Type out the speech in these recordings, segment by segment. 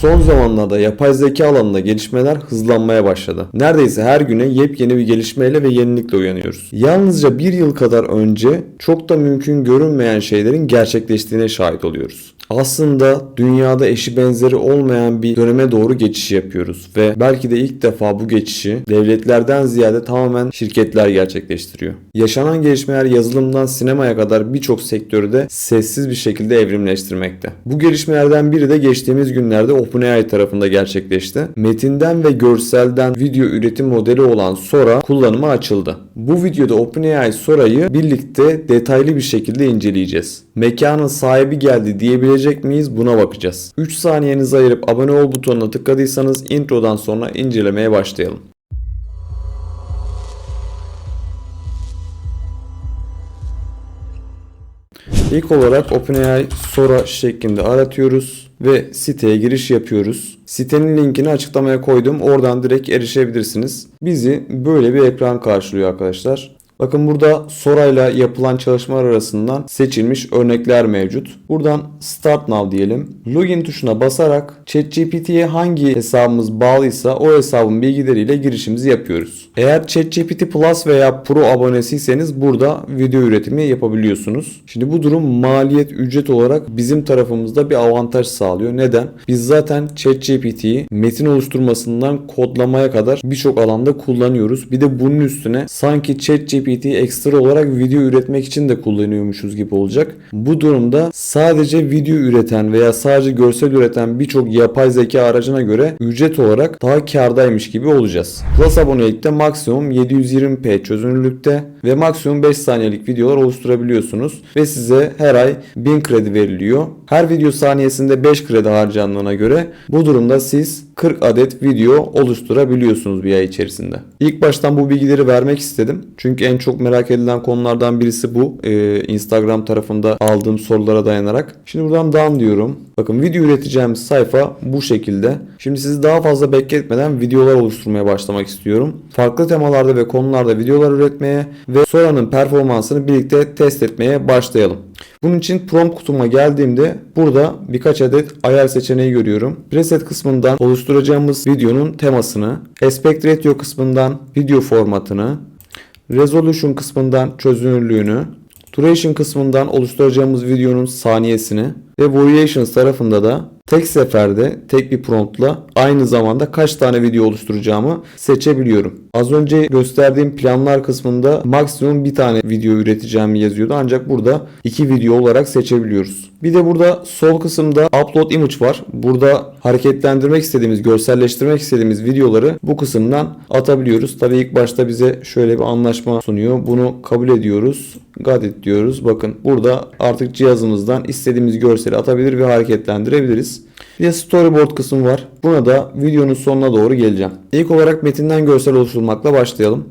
Son zamanlarda yapay zeka alanında gelişmeler hızlanmaya başladı. Neredeyse her güne yepyeni bir gelişmeyle ve yenilikle uyanıyoruz. Yalnızca bir yıl kadar önce çok da mümkün görünmeyen şeylerin gerçekleştiğine şahit oluyoruz. Aslında dünyada eşi benzeri olmayan bir döneme doğru geçiş yapıyoruz ve belki de ilk defa bu geçişi devletlerden ziyade tamamen şirketler gerçekleştiriyor. Yaşanan gelişmeler yazılımdan sinemaya kadar birçok sektörde sessiz bir şekilde evrimleştirmekte. Bu gelişmelerden biri de geçtiğimiz günlerde OpenAI tarafında gerçekleşti. Metinden ve görselden video üretim modeli olan Sora kullanıma açıldı. Bu videoda OpenAI Sora'yı birlikte detaylı bir şekilde inceleyeceğiz. Mekanın sahibi geldi diyebilecek miyiz buna bakacağız. 3 saniyenizi ayırıp abone ol butonuna tıkladıysanız introdan sonra incelemeye başlayalım. İlk olarak OpenAI Sora şeklinde aratıyoruz ve siteye giriş yapıyoruz. Sitenin linkini açıklamaya koydum. Oradan direkt erişebilirsiniz. Bizi böyle bir ekran karşılıyor arkadaşlar. Bakın burada Sora'yla yapılan çalışmalar arasından seçilmiş örnekler mevcut. Buradan Start Now diyelim. Login tuşuna basarak ChatGPT'ye hangi hesabımız bağlıysa o hesabın bilgileriyle girişimizi yapıyoruz. Eğer ChatGPT Plus veya Pro abonesiyseniz burada video üretimi yapabiliyorsunuz. Şimdi bu durum maliyet ücret olarak bizim tarafımızda bir avantaj sağlıyor. Neden? Biz zaten ChatGPT'yi metin oluşturmasından kodlamaya kadar birçok alanda kullanıyoruz. Bir de bunun üstüne sanki ChatGPT ChatGPT'yi ekstra olarak video üretmek için de kullanıyormuşuz gibi olacak. Bu durumda sadece video üreten veya sadece görsel üreten birçok yapay zeka aracına göre ücret olarak daha kardaymış gibi olacağız. Plus abonelikte maksimum 720p çözünürlükte ve maksimum 5 saniyelik videolar oluşturabiliyorsunuz ve size her ay 1000 kredi veriliyor. Her video saniyesinde 5 kredi harcandığına göre bu durumda siz 40 adet video oluşturabiliyorsunuz bir ay içerisinde. İlk baştan bu bilgileri vermek istedim. Çünkü en çok merak edilen konulardan birisi bu. Ee, Instagram tarafında aldığım sorulara dayanarak. Şimdi buradan down diyorum. Bakın video üreteceğimiz sayfa bu şekilde. Şimdi sizi daha fazla bekletmeden videolar oluşturmaya başlamak istiyorum. Farklı temalarda ve konularda videolar üretmeye ve Sora'nın performansını birlikte test etmeye başlayalım. Bunun için prompt kutuma geldiğimde burada birkaç adet ayar seçeneği görüyorum. Preset kısmından oluşturacağımız videonun temasını, aspect ratio kısmından video formatını, resolution kısmından çözünürlüğünü, duration kısmından oluşturacağımız videonun saniyesini ve variations tarafında da tek seferde tek bir promptla aynı zamanda kaç tane video oluşturacağımı seçebiliyorum. Az önce gösterdiğim planlar kısmında maksimum bir tane video üreteceğimi yazıyordu ancak burada iki video olarak seçebiliyoruz. Bir de burada sol kısımda upload image var. Burada hareketlendirmek istediğimiz, görselleştirmek istediğimiz videoları bu kısımdan atabiliyoruz. Tabii ilk başta bize şöyle bir anlaşma sunuyor. Bunu kabul ediyoruz. Got it diyoruz. Bakın burada artık cihazımızdan istediğimiz görseli atabilir ve hareketlendirebiliriz. Bir de storyboard kısmı var. Buna da videonun sonuna doğru geleceğim. İlk olarak metinden görsel oluşturmakla başlayalım.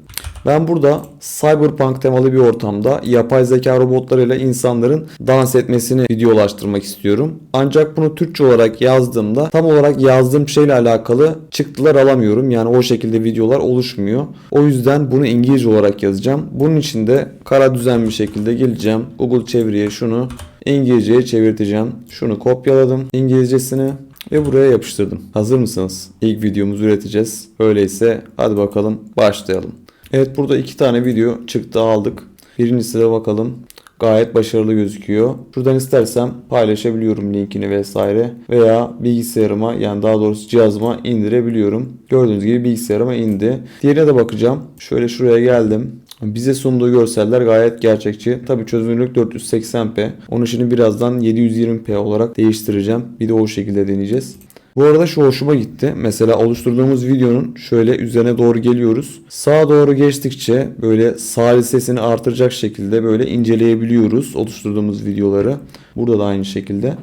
Ben burada cyberpunk temalı bir ortamda yapay zeka robotlarıyla insanların dans etmesini videolaştırmak istiyorum. Ancak bunu Türkçe olarak yazdığımda tam olarak yazdığım şeyle alakalı çıktılar alamıyorum. Yani o şekilde videolar oluşmuyor. O yüzden bunu İngilizce olarak yazacağım. Bunun için de kara düzen bir şekilde geleceğim. Google çeviriye şunu İngilizceye çevirteceğim. Şunu kopyaladım İngilizcesini ve buraya yapıştırdım. Hazır mısınız? İlk videomuzu üreteceğiz. Öyleyse hadi bakalım başlayalım. Evet burada iki tane video çıktı aldık. Birincisi de bakalım. Gayet başarılı gözüküyor. Şuradan istersem paylaşabiliyorum linkini vesaire. Veya bilgisayarıma yani daha doğrusu cihazıma indirebiliyorum. Gördüğünüz gibi bilgisayarıma indi. Diğerine de bakacağım. Şöyle şuraya geldim. Bize sunduğu görseller gayet gerçekçi. Tabi çözünürlük 480p. Onu şimdi birazdan 720p olarak değiştireceğim. Bir de o şekilde deneyeceğiz. Bu arada şu hoşuma gitti. Mesela oluşturduğumuz videonun şöyle üzerine doğru geliyoruz. Sağa doğru geçtikçe böyle sesini artıracak şekilde böyle inceleyebiliyoruz oluşturduğumuz videoları. Burada da aynı şekilde.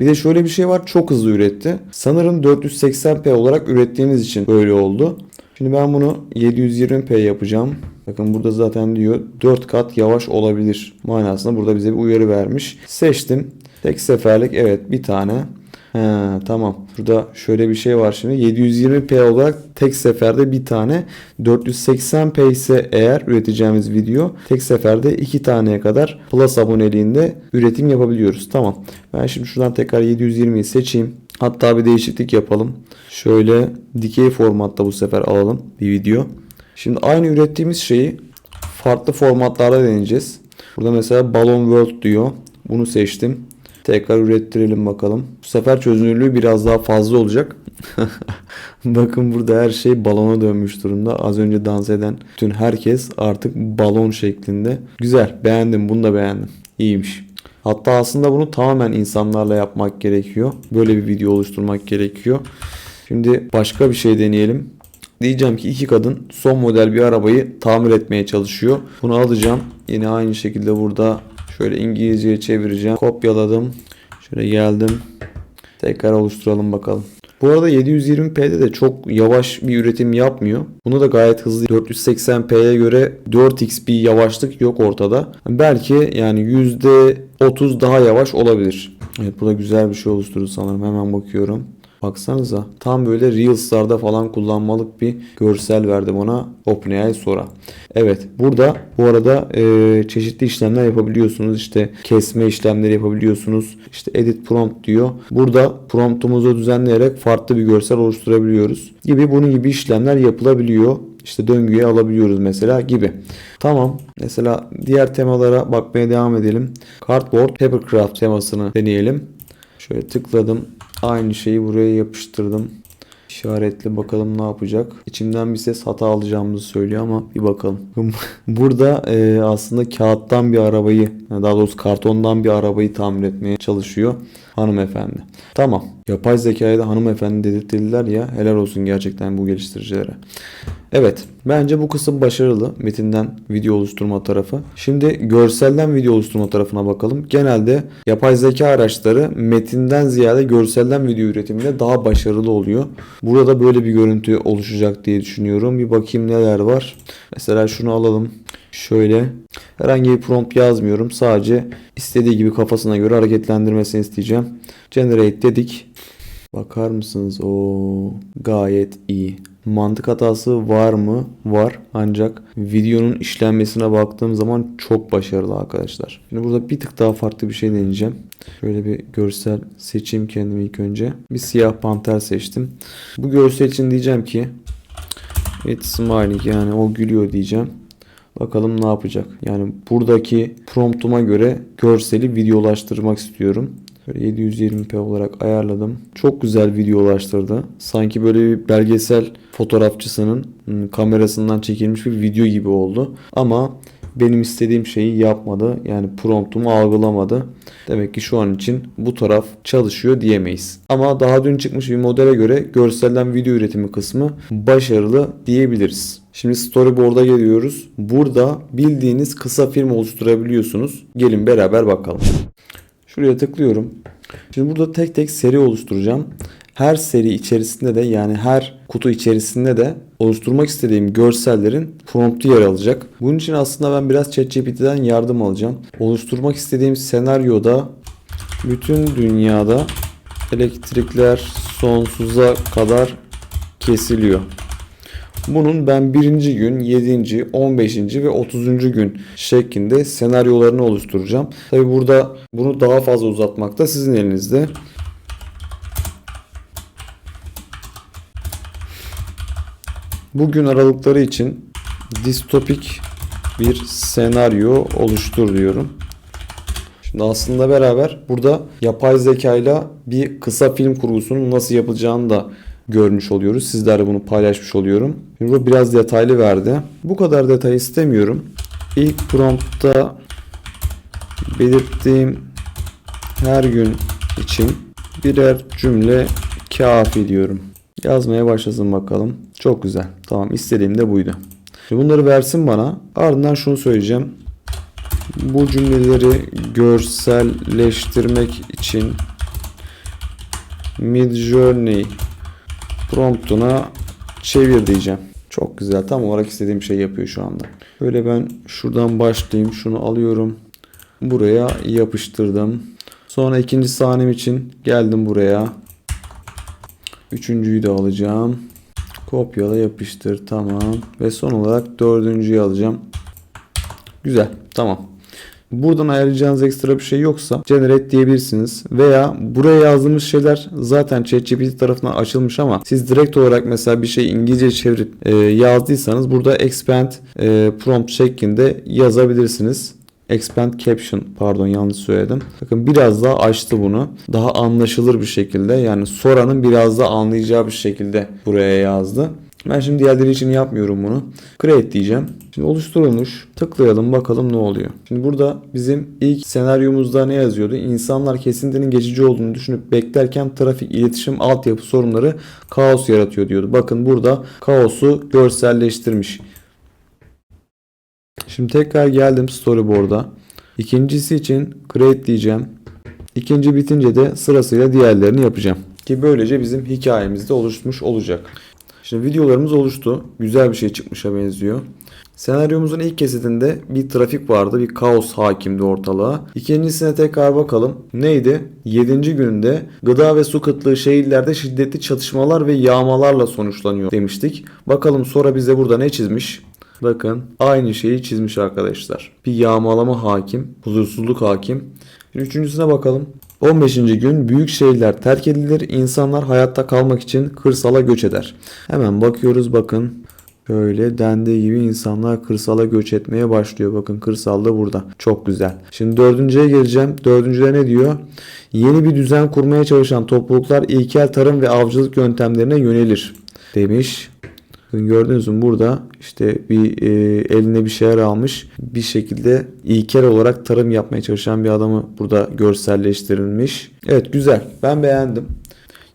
Bir de şöyle bir şey var çok hızlı üretti. Sanırım 480p olarak ürettiğimiz için böyle oldu. Şimdi ben bunu 720p yapacağım. Bakın burada zaten diyor 4 kat yavaş olabilir manasında burada bize bir uyarı vermiş. Seçtim. Tek seferlik evet bir tane. He, tamam. Burada şöyle bir şey var şimdi. 720p olarak tek seferde bir tane. 480p ise eğer üreteceğimiz video tek seferde iki taneye kadar Plus aboneliğinde üretim yapabiliyoruz. Tamam. Ben şimdi şuradan tekrar 720'yi seçeyim. Hatta bir değişiklik yapalım. Şöyle dikey formatta bu sefer alalım bir video. Şimdi aynı ürettiğimiz şeyi farklı formatlarda deneyeceğiz. Burada mesela Balloon World diyor. Bunu seçtim. Tekrar ürettirelim bakalım. Bu sefer çözünürlüğü biraz daha fazla olacak. Bakın burada her şey balona dönmüş durumda. Az önce dans eden bütün herkes artık balon şeklinde. Güzel. Beğendim. Bunu da beğendim. İyiymiş. Hatta aslında bunu tamamen insanlarla yapmak gerekiyor. Böyle bir video oluşturmak gerekiyor. Şimdi başka bir şey deneyelim. Diyeceğim ki iki kadın son model bir arabayı tamir etmeye çalışıyor. Bunu alacağım. Yine aynı şekilde burada şöyle İngilizceye çevireceğim. Kopyaladım. Şöyle geldim. Tekrar oluşturalım bakalım. Bu arada 720p'de de çok yavaş bir üretim yapmıyor. Bunu da gayet hızlı 480p'ye göre 4x bir yavaşlık yok ortada. Belki yani %30 daha yavaş olabilir. Evet bu da güzel bir şey oluşturdu sanırım. Hemen bakıyorum. Baksanıza tam böyle Reels'larda falan kullanmalık bir görsel verdi bana OpenAI sonra. Evet burada bu arada e, çeşitli işlemler yapabiliyorsunuz. İşte kesme işlemleri yapabiliyorsunuz. İşte edit prompt diyor. Burada promptumuzu düzenleyerek farklı bir görsel oluşturabiliyoruz. Gibi bunun gibi işlemler yapılabiliyor. İşte döngüye alabiliyoruz mesela gibi. Tamam. Mesela diğer temalara bakmaya devam edelim. Cardboard Papercraft temasını deneyelim. Şöyle tıkladım. Aynı şeyi buraya yapıştırdım. İşaretli bakalım ne yapacak. İçimden bir ses hata alacağımızı söylüyor ama bir bakalım. Burada e, aslında kağıttan bir arabayı daha doğrusu kartondan bir arabayı tamir etmeye çalışıyor hanımefendi. Tamam. Yapay zekaya da hanımefendi dedirttiler ya helal olsun gerçekten bu geliştiricilere. Evet bence bu kısım başarılı metinden video oluşturma tarafı. Şimdi görselden video oluşturma tarafına bakalım. Genelde yapay zeka araçları metinden ziyade görselden video üretiminde daha başarılı oluyor. Burada böyle bir görüntü oluşacak diye düşünüyorum. Bir bakayım neler var. Mesela şunu alalım. Şöyle herhangi bir prompt yazmıyorum. Sadece istediği gibi kafasına göre hareketlendirmesini isteyeceğim. Generate dedik. Bakar mısınız? O gayet iyi. Mantık hatası var mı? Var. Ancak videonun işlenmesine baktığım zaman çok başarılı arkadaşlar. Şimdi burada bir tık daha farklı bir şey deneyeceğim. Şöyle bir görsel seçeyim kendimi ilk önce. Bir siyah panter seçtim. Bu görsel için diyeceğim ki It's smiling yani o gülüyor diyeceğim. Bakalım ne yapacak. Yani buradaki promptuma göre görseli videolaştırmak istiyorum. Böyle 720p olarak ayarladım. Çok güzel videolaştırdı. Sanki böyle bir belgesel fotoğrafçısının ım, kamerasından çekilmiş bir video gibi oldu. Ama benim istediğim şeyi yapmadı. Yani promptumu algılamadı. Demek ki şu an için bu taraf çalışıyor diyemeyiz. Ama daha dün çıkmış bir modele göre görselden video üretimi kısmı başarılı diyebiliriz. Şimdi storyboard'a geliyoruz. Burada bildiğiniz kısa film oluşturabiliyorsunuz. Gelin beraber bakalım. Şuraya tıklıyorum. Şimdi burada tek tek seri oluşturacağım. Her seri içerisinde de yani her kutu içerisinde de oluşturmak istediğim görsellerin promptu yer alacak. Bunun için aslında ben biraz ChatGPT'den yardım alacağım. Oluşturmak istediğim senaryoda bütün dünyada elektrikler sonsuza kadar kesiliyor. Bunun ben birinci gün, 7. 15. ve 30. gün şeklinde senaryolarını oluşturacağım. Tabi burada bunu daha fazla uzatmak da sizin elinizde. Bugün aralıkları için distopik bir senaryo oluştur diyorum. Şimdi aslında beraber burada yapay zekayla bir kısa film kurgusunun nasıl yapılacağını da görmüş oluyoruz. Sizlerle bunu paylaşmış oluyorum. Bu biraz detaylı verdi. Bu kadar detay istemiyorum. İlk promptta belirttiğim her gün için birer cümle kafi diyorum. Yazmaya başlasın bakalım. Çok güzel. Tamam istediğim de buydu. Şimdi bunları versin bana. Ardından şunu söyleyeceğim. Bu cümleleri görselleştirmek için Midjourney promptuna çevir diyeceğim. Çok güzel. Tam olarak istediğim şey yapıyor şu anda. Böyle ben şuradan başlayayım. Şunu alıyorum. Buraya yapıştırdım. Sonra ikinci sahnem için geldim buraya. Üçüncüyü de alacağım. Kopyala yapıştır. Tamam. Ve son olarak dördüncüyü alacağım. Güzel. Tamam. Buradan ayarlayacağınız ekstra bir şey yoksa generate diyebilirsiniz. Veya buraya yazdığımız şeyler zaten ChatGPT tarafından açılmış ama siz direkt olarak mesela bir şey İngilizce çevirip e, yazdıysanız burada expand e, prompt şeklinde yazabilirsiniz. Expand Caption pardon yanlış söyledim. Bakın biraz daha açtı bunu. Daha anlaşılır bir şekilde yani Sora'nın biraz daha anlayacağı bir şekilde buraya yazdı. Ben şimdi diğerleri için yapmıyorum bunu. Create diyeceğim. Şimdi oluşturulmuş. Tıklayalım bakalım ne oluyor. Şimdi burada bizim ilk senaryomuzda ne yazıyordu? İnsanlar kesintinin geçici olduğunu düşünüp beklerken trafik, iletişim, altyapı sorunları kaos yaratıyor diyordu. Bakın burada kaosu görselleştirmiş. Şimdi tekrar geldim storyboard'a. İkincisi için create diyeceğim. İkinci bitince de sırasıyla diğerlerini yapacağım. Ki böylece bizim hikayemiz de oluşmuş olacak. Şimdi videolarımız oluştu. Güzel bir şey çıkmışa benziyor. Senaryomuzun ilk kesitinde bir trafik vardı. Bir kaos hakimdi ortalığa. İkincisine tekrar bakalım. Neydi? 7. günde gıda ve su kıtlığı şehirlerde şiddetli çatışmalar ve yağmalarla sonuçlanıyor demiştik. Bakalım sonra bize burada ne çizmiş? Bakın aynı şeyi çizmiş arkadaşlar. Bir yağmalama hakim, huzursuzluk hakim. Üçüncüsüne bakalım. 15. gün büyük şehirler terk edilir, insanlar hayatta kalmak için kırsala göç eder. Hemen bakıyoruz bakın. Böyle dendiği gibi insanlar kırsala göç etmeye başlıyor. Bakın kırsal da burada. Çok güzel. Şimdi dördüncüye geleceğim. Dördüncüde ne diyor? Yeni bir düzen kurmaya çalışan topluluklar ilkel tarım ve avcılık yöntemlerine yönelir demiş. Bakın Gördüğünüz mü burada işte bir e, eline bir şeyler almış bir şekilde ilkel olarak tarım yapmaya çalışan bir adamı burada görselleştirilmiş. Evet güzel ben beğendim.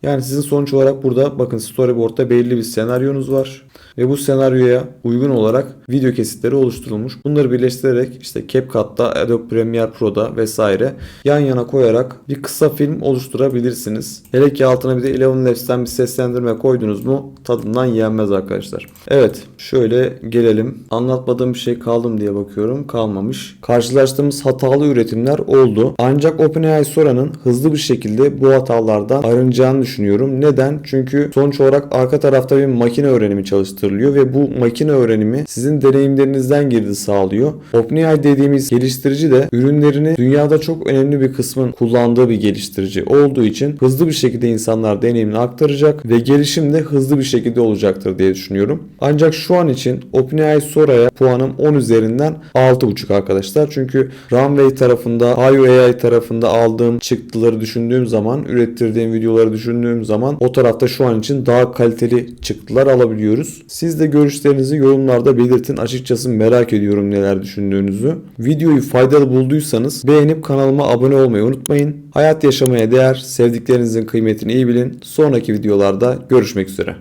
Yani sizin sonuç olarak burada bakın storyboard'da belli bir senaryonuz var. Ve bu senaryoya uygun olarak video kesitleri oluşturulmuş. Bunları birleştirerek işte CapCut'ta, Adobe Premiere Pro'da vesaire yan yana koyarak bir kısa film oluşturabilirsiniz. Hele ki altına bir de Eleven Labs'ten bir seslendirme koydunuz mu tadından yenmez arkadaşlar. Evet şöyle gelelim. Anlatmadığım bir şey kaldı mı diye bakıyorum. Kalmamış. Karşılaştığımız hatalı üretimler oldu. Ancak OpenAI Sora'nın hızlı bir şekilde bu hatalardan arınacağını düşünüyorum. Neden? Çünkü sonuç olarak arka tarafta bir makine öğrenimi çalıştırılıyor ve bu makine öğrenimi sizin deneyimlerinizden girdi sağlıyor. OpenAI dediğimiz geliştirici de ürünlerini dünyada çok önemli bir kısmın kullandığı bir geliştirici olduğu için hızlı bir şekilde insanlar deneyimini aktaracak ve gelişim de hızlı bir şekilde olacaktır diye düşünüyorum. Ancak şu an için OpenAI Sora'ya puanım 10 üzerinden 6.5 arkadaşlar. Çünkü Runway tarafında, AI tarafında aldığım çıktıları düşündüğüm zaman, ürettirdiğim videoları düşündüğüm zaman o tarafta şu an için daha kaliteli çıktılar alabiliyoruz. Siz de görüşlerinizi yorumlarda belirtin. Açıkçası merak ediyorum neler düşündüğünüzü. Videoyu faydalı bulduysanız beğenip kanalıma abone olmayı unutmayın. Hayat yaşamaya değer, sevdiklerinizin kıymetini iyi bilin. Sonraki videolarda görüşmek üzere.